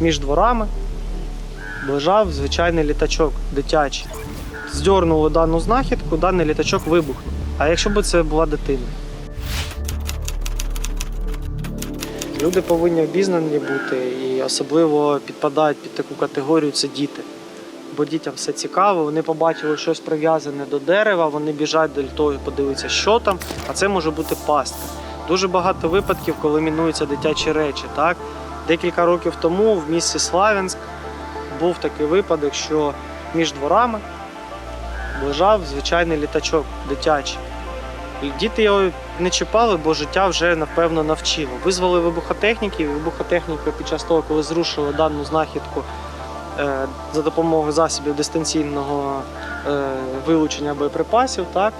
між дворами лежав звичайний літачок дитячий. Здьорнули дану знахідку, даний літачок вибухнув. А якщо б це була дитина? Люди повинні обізнані бути і особливо підпадають під таку категорію це діти. Бо дітям все цікаво, вони побачили щось прив'язане до дерева, вони біжать до того подивитися, що там, а це може бути пастка. Дуже багато випадків, коли мінуються дитячі речі. Так? Декілька років тому в місті Славянськ був такий випадок, що між дворами лежав звичайний літачок дитячий. Діти його не чіпали, бо життя вже напевно навчило. Визвали вибухотехніків, вибухотехніка під час того, коли зрушили дану знахідку е, за допомогою засобів дистанційного е, вилучення боєприпасів, так,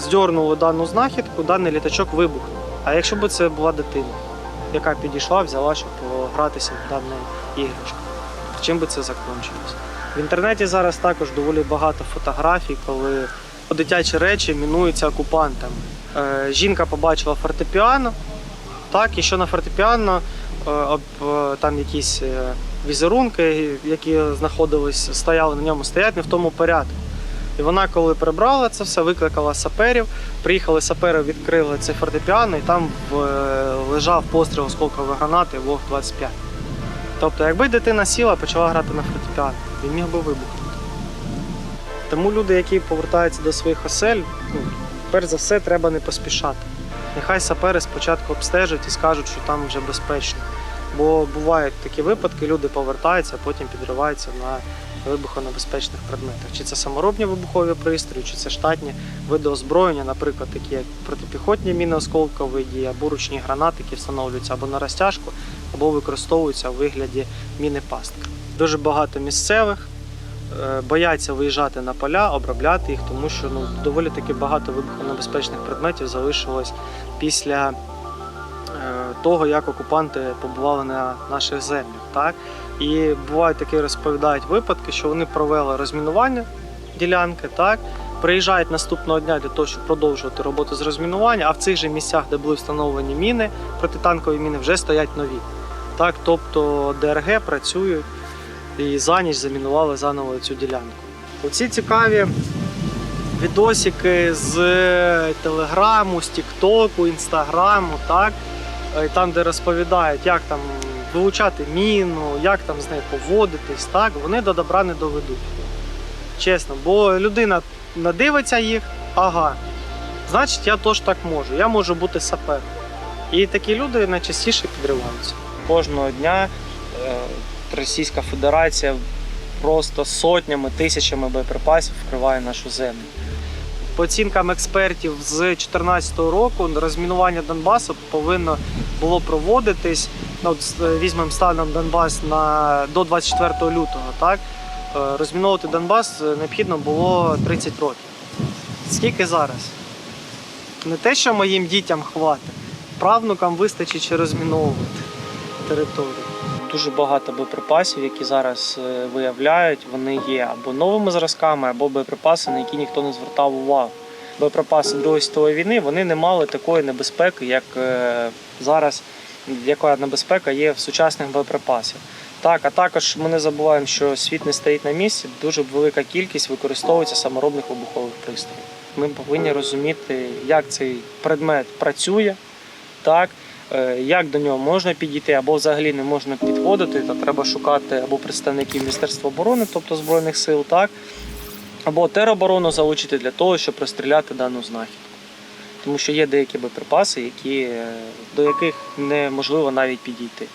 здьорнули дану знахідку, даний літачок вибухнув. А якщо б це була дитина, яка підійшла, взяла, щоб погратися в дану іграшку, чим би це закінчилось? В інтернеті зараз також доволі багато фотографій, коли дитячі речі мінуються окупантами. Е, жінка побачила фортепіано, так, і що на фортепіано е, е, там якісь е, візерунки, які знаходились, стояли на ньому, стоять не в тому порядку. І вона, коли прибрала це все, викликала саперів. Приїхали сапери, відкрили це фортепіано, і там е, лежав постріл осколкової гранати Вог 25. Тобто, якби дитина сіла, почала грати на фортепіано, він міг би вибухнути. Тому люди, які повертаються до своїх осель, ну, перш за все, треба не поспішати. Нехай сапери спочатку обстежать і скажуть, що там вже безпечно. Бо бувають такі випадки, люди повертаються, а потім підриваються на вибухонебезпечних предметах. Чи це саморобні вибухові пристрої, чи це штатні види озброєння, наприклад, такі як протипіхотні міни осколкової дії, або ручні гранати, які встановлюються або на розтяжку, або використовуються у вигляді міни пастки. Дуже багато місцевих е, бояться виїжджати на поля, обробляти їх, тому що ну, доволі таки багато вибухонебезпечних предметів залишилось після е, того, як окупанти побували на наших землях. Так? І бувають такі розповідають випадки, що вони провели розмінування ділянки, так? приїжджають наступного дня для того, щоб продовжувати роботу з розмінування, а в цих же місцях, де були встановлені міни, протитанкові міни, вже стоять нові. Так? Тобто ДРГ працюють і за ніч замінували заново цю ділянку. Оці цікаві відосики з Телеграму, з Тіктоку, Інстаграму, так? Е, там, де розповідають, як там вилучати міну, як там з нею поводитись, так? вони до добра не доведуть. Чесно, бо людина надивиться їх, ага, значить я теж так можу, я можу бути сапером. І такі люди найчастіше підриваються. Кожного дня е, Російська Федерація просто сотнями, тисячами боєприпасів вкриває нашу землю. По оцінкам експертів з 2014 року розмінування Донбасу повинно було проводитись. Ну, е, візьмемо станом Донбас на до 24 лютого. Так Е, розміновувати Донбас е, необхідно було 30 років. Скільки зараз? Не те, що моїм дітям хватить, правнукам вистачить ще розміновувати територію. Дуже багато боєприпасів, які зараз виявляють, вони є або новими зразками, або боєприпаси, на які ніхто не звертав увагу. Боєприпаси Другої світової війни вони не мали такої небезпеки, як зараз, яка небезпека є в сучасних боєприпасах. Так, а також ми не забуваємо, що світ не стоїть на місці, дуже велика кількість використовується саморобних вибухових пристроїв. Ми повинні розуміти, як цей предмет працює, так, е, як до нього можна підійти, або взагалі не можна підходити, то треба шукати або представників Міністерства оборони, тобто Збройних сил, так, або тероборону залучити для того, щоб розстріляти дану знахідку. Тому що є деякі боєприпаси, які, е, до яких неможливо навіть підійти.